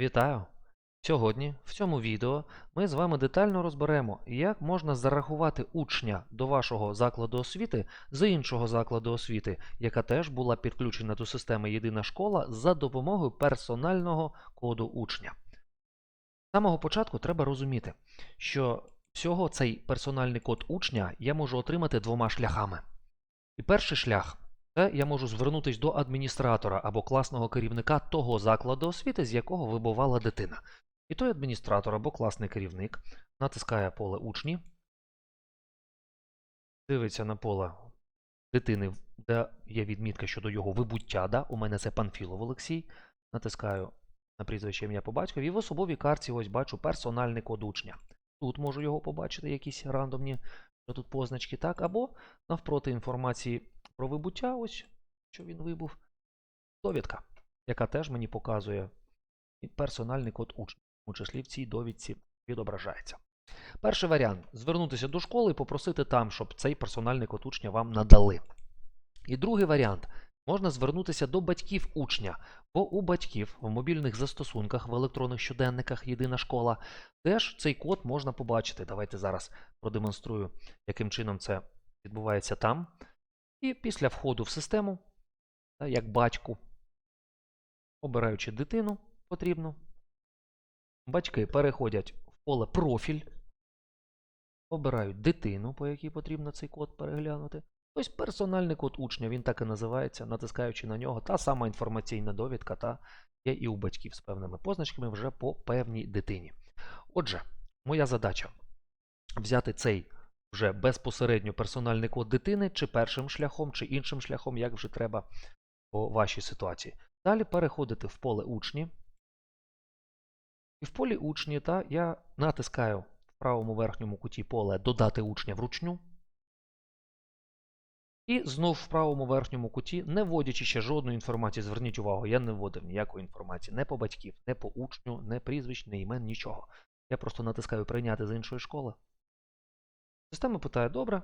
Вітаю! Сьогодні в цьому відео ми з вами детально розберемо, як можна зарахувати учня до вашого закладу освіти з іншого закладу освіти, яка теж була підключена до системи Єдина школа за допомогою персонального коду учня. З самого початку треба розуміти, що всього цей персональний код учня я можу отримати двома шляхами. І перший шлях це я можу звернутися до адміністратора або класного керівника того закладу освіти, з якого вибувала дитина. І той адміністратор або класний керівник натискає поле учні, дивиться на поле дитини, де є відмітка щодо його вибуття. Да? У мене це Панфілов Олексій. Натискаю на прізвище ім'я по батькові. І в особовій карті ось бачу персональний код учня. Тут можу його побачити, якісь рандомні тут позначки, так, або навпроти інформації про вибуття, ось що він вибув. Довідка, яка теж мені показує персональний код учня, у числі в цій довідці відображається. Перший варіант звернутися до школи і попросити там, щоб цей персональний код учня вам надали. І другий варіант можна звернутися до батьків учня, бо у батьків в мобільних застосунках, в електронних щоденниках Єдина школа теж цей код можна побачити. Давайте зараз продемонструю, яким чином це відбувається там. І після входу в систему, як батьку, обираючи дитину потрібну, батьки переходять в поле профіль, обирають дитину, по якій потрібно цей код переглянути. Ось персональний код учня, він так і називається, натискаючи на нього, та сама інформаційна довідка та є і у батьків з певними позначками вже по певній дитині. Отже, моя задача взяти цей вже безпосередньо персональний код дитини, чи першим шляхом, чи іншим шляхом, як вже треба по вашій ситуації. Далі переходити в поле учні. І в полі учні та, я натискаю в правому верхньому куті поле Додати учня вручну. І знов в правому верхньому куті, не вводячи ще жодної інформації, зверніть увагу, я не вводив ніякої інформації не по батьків, не по учню, не прізвищ, не імен, нічого. Я просто натискаю прийняти з іншої школи. Система питає: добре,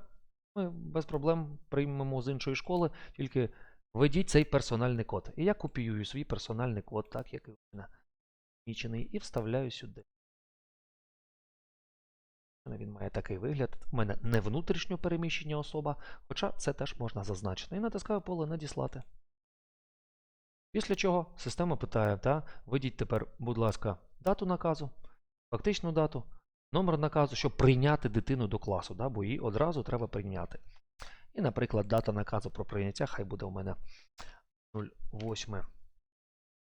ми без проблем приймемо з іншої школи, тільки введіть цей персональний код. І я копіюю свій персональний код, так як і у мене помічений, і вставляю сюди. Він має такий вигляд. У мене не внутрішньо переміщення особа, хоча це теж можна зазначити. І натискаю поле Надіслати. Після чого система питає, та, введіть тепер, будь ласка, дату наказу, фактичну дату, номер наказу, щоб прийняти дитину до класу, да, бо її одразу треба прийняти. І, наприклад, дата наказу про прийняття хай буде у мене 08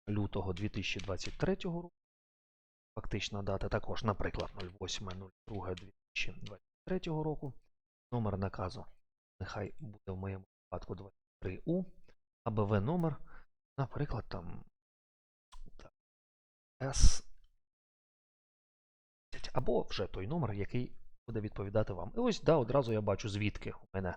лютого 2023 року. Фактична дата також, наприклад, 08.02.2023 року. Номер наказу нехай буде в моєму випадку 23У, АБВ номер, наприклад, там С. Або вже той номер, який буде відповідати вам. І ось да, одразу я бачу, звідки у мене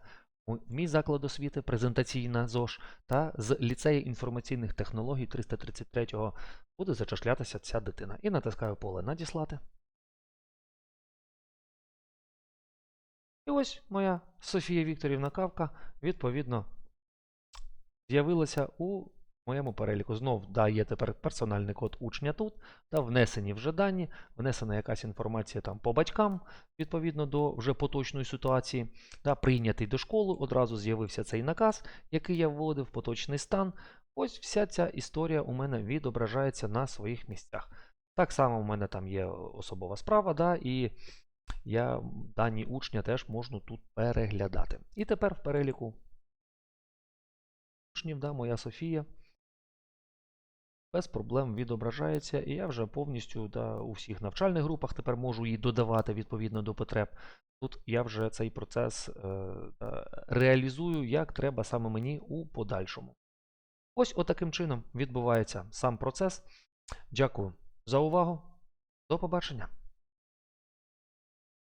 мій заклад освіти, презентаційна ЗОЖ, та з ліцею інформаційних технологій 333-го буде зачашлятися ця дитина. І натискаю поле Надіслати. І ось моя Софія Вікторівна Кавка, відповідно, з'явилася у моєму переліку. Знов да, є тепер персональний код учня тут, та внесені вже дані, внесена якась інформація там по батькам, відповідно до вже поточної ситуації. Та, прийнятий до школи, одразу з'явився цей наказ, який я вводив, поточний стан. Ось вся ця історія у мене відображається на своїх місцях. Так само у мене там є особова справа, да, і я дані учня теж можу тут переглядати. І тепер в переліку учнів, да, моя Софія без проблем відображається, і я вже повністю да, у всіх навчальних групах тепер можу її додавати відповідно до потреб. Тут я вже цей процес е, реалізую, як треба саме мені у подальшому. Ось отаким чином відбувається сам процес. Дякую за увагу. До побачення.